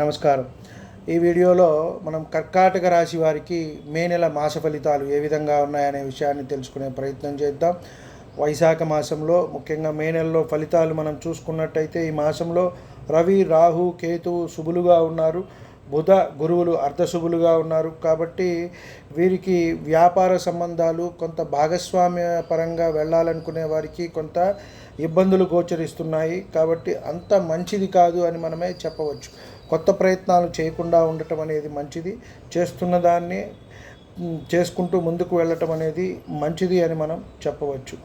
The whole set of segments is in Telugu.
నమస్కారం. ఈ వీడియోలో మనం కర్కాటక రాశి వారికి మే నెల మాస ఫలితాలు ఏ విధంగా ఉన్నాయనే విషయాన్ని తెలుసుకునే ప్రయత్నం చేద్దాం. వైశాఖ మాసంలో ముఖ్యంగా మే నెలలో ఫలితాలు మనం చూసుకున్నట్టయితే ఈ మాసంలో రవి రాహు కేతు శుభులుగా ఉన్నారు. బుధ గురువులు అర్ధశుభులుగా ఉన్నారు. కాబట్టి వీరికి వ్యాపార సంబంధాలు కొంత భాగస్వామ్య పరంగా వెళ్ళాలనుకునే వారికి కొంత ఇబ్బందులు గోచరిస్తున్నాయి. కాబట్టి అంత మంచిది కాదు అని మనమే చెప్పవచ్చు. కొత్త ప్రయత్నాలు చేయకుండా ఉండటం అనేది మంచిది. చేస్తున్న దాన్ని చేసుకుంటూ ముందుకు వెళ్ళటం అనేది మంచిది అని మనం చెప్పవచ్చు.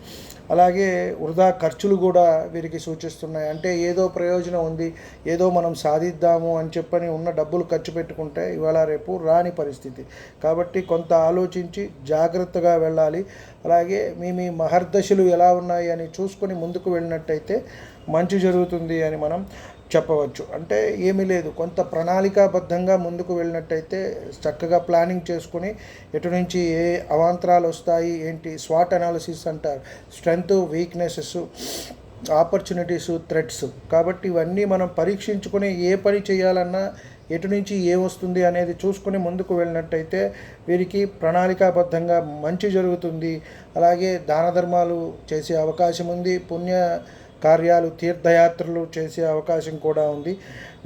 అలాగే వృధా ఖర్చులు కూడా వీరికి సూచిస్తున్నాయి. అంటే ఏదో ప్రయోజనం ఉంది ఏదో మనం సాధిద్దాము అని చెప్పని ఉన్న డబ్బులు ఖర్చు పెట్టుకుంటే ఇవాళ రేపు రాని పరిస్థితి. కాబట్టి కొంత ఆలోచించి జాగ్రత్తగా వెళ్ళాలి. అలాగే మీ మీ మహర్దశలు ఎలా ఉన్నాయి అని చూసుకొని ముందుకు వెళ్ళినట్టయితే మంచి జరుగుతుంది అని మనం చెప్పవచ్చు. అంటే ఏమీ లేదు. కొంత ప్రణాళికాబద్ధంగా ముందుకు వెళ్ళినట్టయితే చక్కగా ప్లానింగ్ చేసుకుని ఎటు నుంచి ఏ అవాంతరాలు వస్తాయి ఏంటి స్వాట్ అనాలిసిస్ అంటారు. స్ట్రెంగ్త్ వీక్నెసెస్ ఆపర్చునిటీస్ థ్రెడ్స్ కాబట్టి ఇవన్నీ మనం పరీక్షించుకుని ఏ పని చేయాలన్నా ఎటు నుంచి ఏ వస్తుంది అనేది చూసుకుని ముందుకు వెళ్ళినట్టయితే వీరికి ప్రణాళికాబద్ధంగా మంచి జరుగుతుంది. అలాగే దాన ధర్మాలు చేసే అవకాశం ఉంది. పుణ్య కార్యాలు తీర్థయాత్రలు చేసే అవకాశం కూడా ఉంది.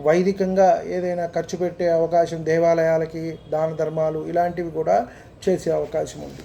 వైదికంగా ఏదైనా ఖర్చు పెట్టే అవకాశం దేవాలయాలకి దాన ధర్మాలు ఇలాంటివి కూడా చేసే అవకాశం ఉంది.